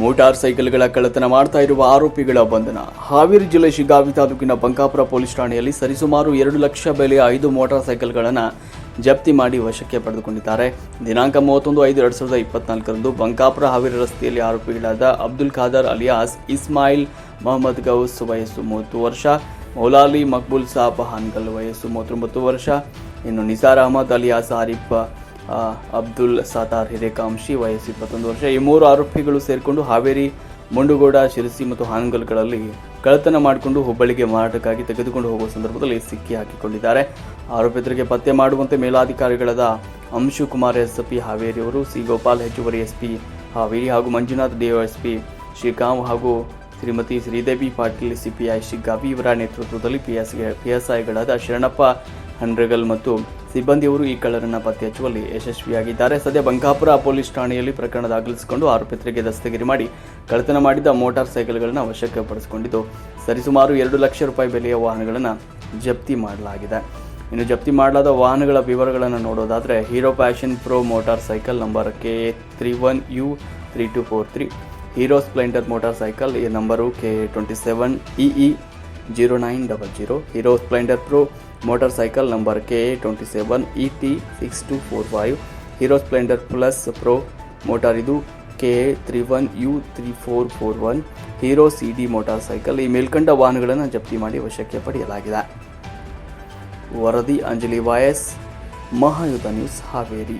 Motor ಸೈಕಲ್ಗಳ ಕಳ್ಳತನ ಮಾಡ್ತಾ ಇರುವ ಆರೋಪಿಗಳ ಬಂಧನ. ಹಾವೇರಿ ಜಿಲ್ಲೆ ಶಿಗಾವಿ ತಾಲೂಕಿನ ಬಂಕಾಪುರ ಪೊಲೀಸ್ ಠಾಣೆಯಲ್ಲಿ ಸರಿಸುಮಾರು ಎರಡು ಲಕ್ಷ ಬೆಲೆಯ ಐದು ಮೋಟಾರ್ ಸೈಕಲ್ಗಳನ್ನು ಜಪ್ತಿ ಮಾಡಿ ವಶಕ್ಕೆ ಪಡೆದುಕೊಂಡಿದ್ದಾರೆ. ದಿನಾಂಕ ಮೂವತ್ತೊಂದು ಐದು ಎರಡು ಸಾವಿರದ ಇಪ್ಪತ್ನಾಲ್ಕರಂದು ಬಂಕಾಪುರ ಹಾವೇರಿ ರಸ್ತೆಯಲ್ಲಿ ಆರೋಪಿಗಳಾದ ಅಬ್ದುಲ್ ಖಾದರ್ ಅಲಿಯಾಸ್, ಇಸ್ಮಾಯಿಲ್ ಮೊಹಮ್ಮದ್ ಗೌಸ್ ವಯಸ್ಸು ಮೂವತ್ತು ವರ್ಷ, ಮೌಲಾಲಿ ಮಕ್ಬುಲ್ ಸಾಬ್ ಹಾನ್ಗಲ್ ವಯಸ್ಸು ಮೂವತ್ತೊಂಬತ್ತು ವರ್ಷ, ಇನ್ನು ನಿಸಾರ್ ಅಹಮದ್ ಅಲಿಯಾಸ್ ಆರಿಫ್ ಅಬ್ದುಲ್ ಸಾತಾರ್ ಹಿರೇಕಾಂಶಿ ವಯಸ್ಸು ಇಪ್ಪತ್ತೊಂದು ವರ್ಷ. ಈ ಮೂರು ಆರೋಪಿಗಳು ಸೇರಿಕೊಂಡು ಹಾವೇರಿ, ಮುಂಡುಗೋಡ, ಶಿರಸಿ ಮತ್ತು ಹಾನಗಲ್ಗಳಲ್ಲಿ ಕಳ್ಳತನ ಮಾಡಿಕೊಂಡು ಹುಬ್ಬಳ್ಳಿಗೆ ಮಾರಾಟಕ್ಕಾಗಿ ತೆಗೆದುಕೊಂಡು ಹೋಗುವ ಸಂದರ್ಭದಲ್ಲಿ ಸಿಕ್ಕಿ ಹಾಕಿಕೊಂಡಿದ್ದಾರೆ. ಆರೋಪಿತರಿಗೆ ಪತ್ತೆ ಮಾಡುವಂತೆ ಮೇಲಾಧಿಕಾರಿಗಳಾದ ಅಂಶು ಕುಮಾರ್ ಎಸ್ ಪಿ ಹಾವೇರಿ ಅವರು ಸಿ ಗೋಪಾಲ್ ಹೆಚ್ಚುವರಿ ಎಸ್ ಪಿ ಹಾವೇರಿ ಹಾಗೂ ಮಂಜುನಾಥ್ ದೇವ ಎಸ್ಪಿ ಶ್ರೀಗಾಂವ್ ಹಾಗೂ ಶ್ರೀಮತಿ ಶ್ರೀದೇವಿ ಪಾಟೀಲ್ ಸಿಪಿಐ ಶಿಗ್ಗಾವಿ ಇವರ ನೇತೃತ್ವದಲ್ಲಿ ಪಿಎಸ್ ಪಿಎಸ್ಐಗಳಾದ ಶರಣಪ್ಪ ಹಂಡ್ರೆಗಲ್ ಮತ್ತು ಸಿಬ್ಬಂದಿಯವರು ಈ ಕಳ್ಳರನ್ನ ಪತ್ತೆ ಹಚ್ಚುವಲ್ಲಿ ಯಶಸ್ವಿಯಾಗಿದ್ದಾರೆ. ಸದ್ಯ ಬಂಕಾಪುರ ಪೊಲೀಸ್ ಠಾಣೆಯಲ್ಲಿ ಪ್ರಕರಣ ದಾಖಲಿಸಿಕೊಂಡು ಆರೋಪಿತರಿಗೆ ದಸ್ತಗಿರಿ ಮಾಡಿ ಕಳ್ಳತನ ಮಾಡಿದ ಮೋಟಾರ್ ಸೈಕಲ್ಗಳನ್ನು ವಶಕ್ಕೆ ಪಡಿಸಿಕೊಂಡಿದ್ದು ಸರಿಸುಮಾರು ಎರಡು ಲಕ್ಷ ರೂಪಾಯಿ ಬೆಲೆಯ ವಾಹನಗಳನ್ನು ಜಪ್ತಿ ಮಾಡಲಾಗಿದೆ. ಇನ್ನು ಜಪ್ತಿ ಮಾಡಲಾದ ವಾಹನಗಳ ವಿವರಗಳನ್ನು ನೋಡೋದಾದರೆ, Hero Passion Pro motorcycle number K three one U three two four three, Hero Splendor motorcycle ಈ number K twenty seven E zero nine double zero Hero Splendor Pro motorcycle number K twenty seven E T six two four five Hero Splendor Plus Pro motor ಇದು K three one U three four four one Hero C D motorcycle ಈ ಮೇಲ್ಕಂಡ ವಾಹನಗಳನ್ನು ಜಪ್ತಿ ಮಾಡಿ ವಶಕ್ಕೆ ಪಡೆಯಲಾಗಿದೆ. ವರದಿ, Anjali voice Mahayudha news Haveri.